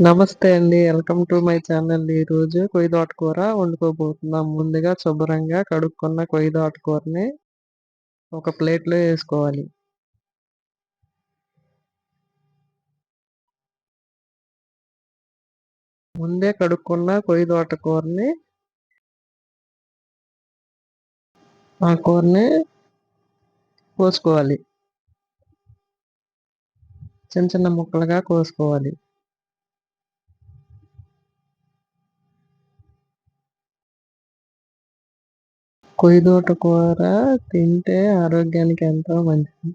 నమస్తే అండి. Welcome to my channel ఈరోజు కొయ్యి కూర వండుకోబోతున్నాం. ముందుగా శుభ్రంగా కడుక్కున్న కొయ్యి కూరని ఒక ప్లేట్లో వేసుకోవాలి. ముందే కడుక్కున్న కొయ్యి కూరని ఆ కూరని కోసుకోవాలి. చిన్న చిన్న ముక్కలుగా కోసుకోవాలి. కొయ్యదోట కూర తింటే ఆరోగ్యానికి ఎంతో మంచిది.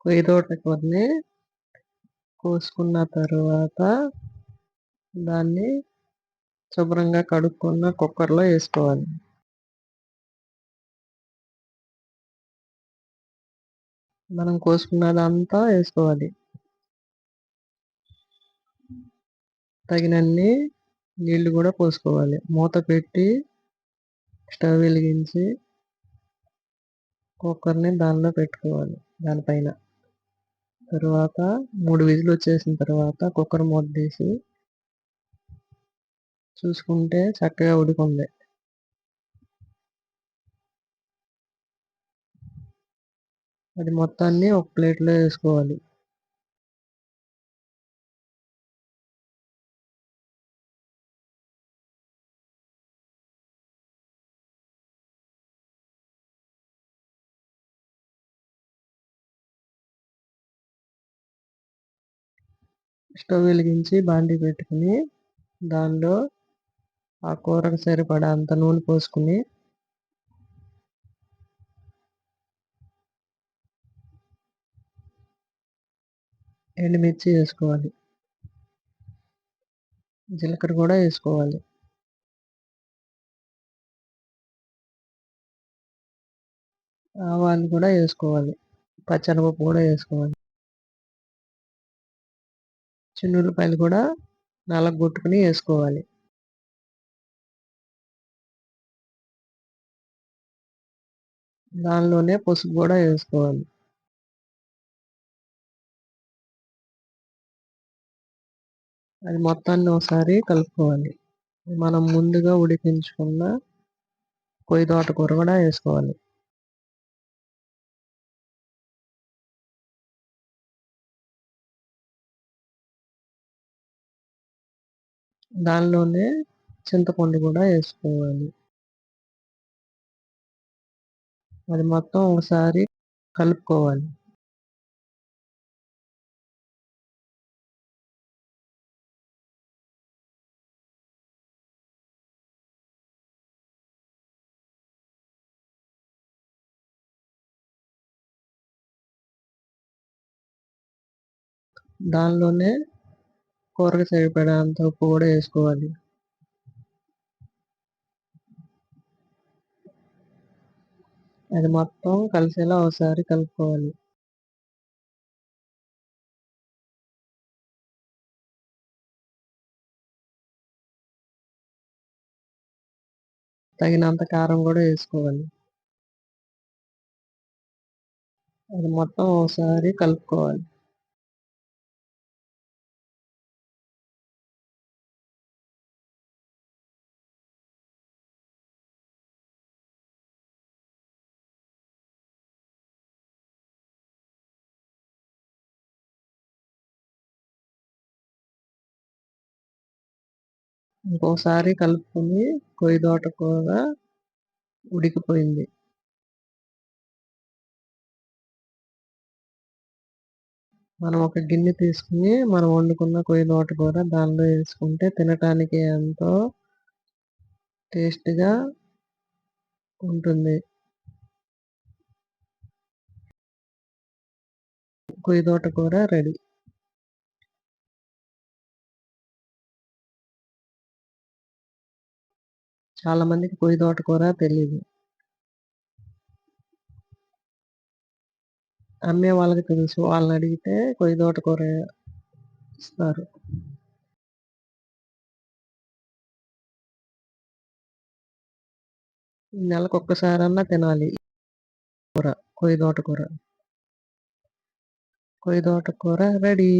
కొయ్య తోటకూరని కోసుకున్న తర్వాత దాన్ని శుభ్రంగా కడుక్కున్న కుక్కర్లో వేసుకోవాలి. మనం కోసుకున్నదంతా వేసుకోవాలి. తగినన్ని నీళ్ళు కూడా పోసుకోవాలి. మూత పెట్టి స్టవ్ వెలిగించి కుక్కర్ని దానిలో పెట్టుకోవాలి. దానిపైన. తర్వాత మూడు విజులు వచ్చేసిన తర్వాత కుక్కర్ మూత తీసి చూసుకుంటే చక్కగా ఉడికింది. అది మొత్తాన్ని ఒక ప్లేట్లో వేసుకోవాలి. స్టవ్ వెలిగించి బాండి పెట్టుకుని దానిలో ఆ కూరకు సరిపడా అంత నూనె పోసుకుని ఎండుమిర్చి వేసుకోవాలి. జీలకర్ర కూడా వేసుకోవాలి. ఆవాలు కూడా వేసుకోవాలి. పచ్చనపప్పు కూడా వేసుకోవాలి. చిన్నపాయలు కూడా నలగొట్టుకుని వేసుకోవాలి. దానిలోనే పసుపు కూడా వేసుకోవాలి. అది మొత్తాన్ని ఒకసారి కలుపుకోవాలి. మనం ముందుగా ఉడికించుకున్న కొయ్యి తోటకూర కూడా వేసుకోవాలి. దానిలోనే చింతపండు కూడా వేసుకోవాలి. అది మొత్తం ఒకసారి కలుపుకోవాలి. దానిలోనే కూరకు సరిపడేంత ఉప్పు కూడా వేసుకోవాలి. అది మొత్తం కలిసేలా ఒకసారి కలుపుకోవాలి. తగినంత కారం కూడా వేసుకోవాలి. అది మొత్తం ఒకసారి కలుపుకోవాలి. ఇంకోసారి కలుపుకుని కొయ్యి తోట కూర ఉడికిపోయింది. మనం ఒక గిన్నె తీసుకుని మనం వండుకున్న కొయ్య కూర దానిలో వేసుకుంటే తినటానికి ఎంతో టేస్ట్గా ఉంటుంది. కొయ్య తోటకూర రెడీ. చాలా మందికి కొయ్య తోటకూర తెలియదు అమ్మే వాళ్ళకి తెలుసు. వాళ్ళని అడిగితే కొయ్యి తోటకూర ఇస్తారు. నెలకు ఒక్కసారన్నా తినాలి కూర కొయ్యి తోటకూర కొయ్యి తోటకూర రెడీ.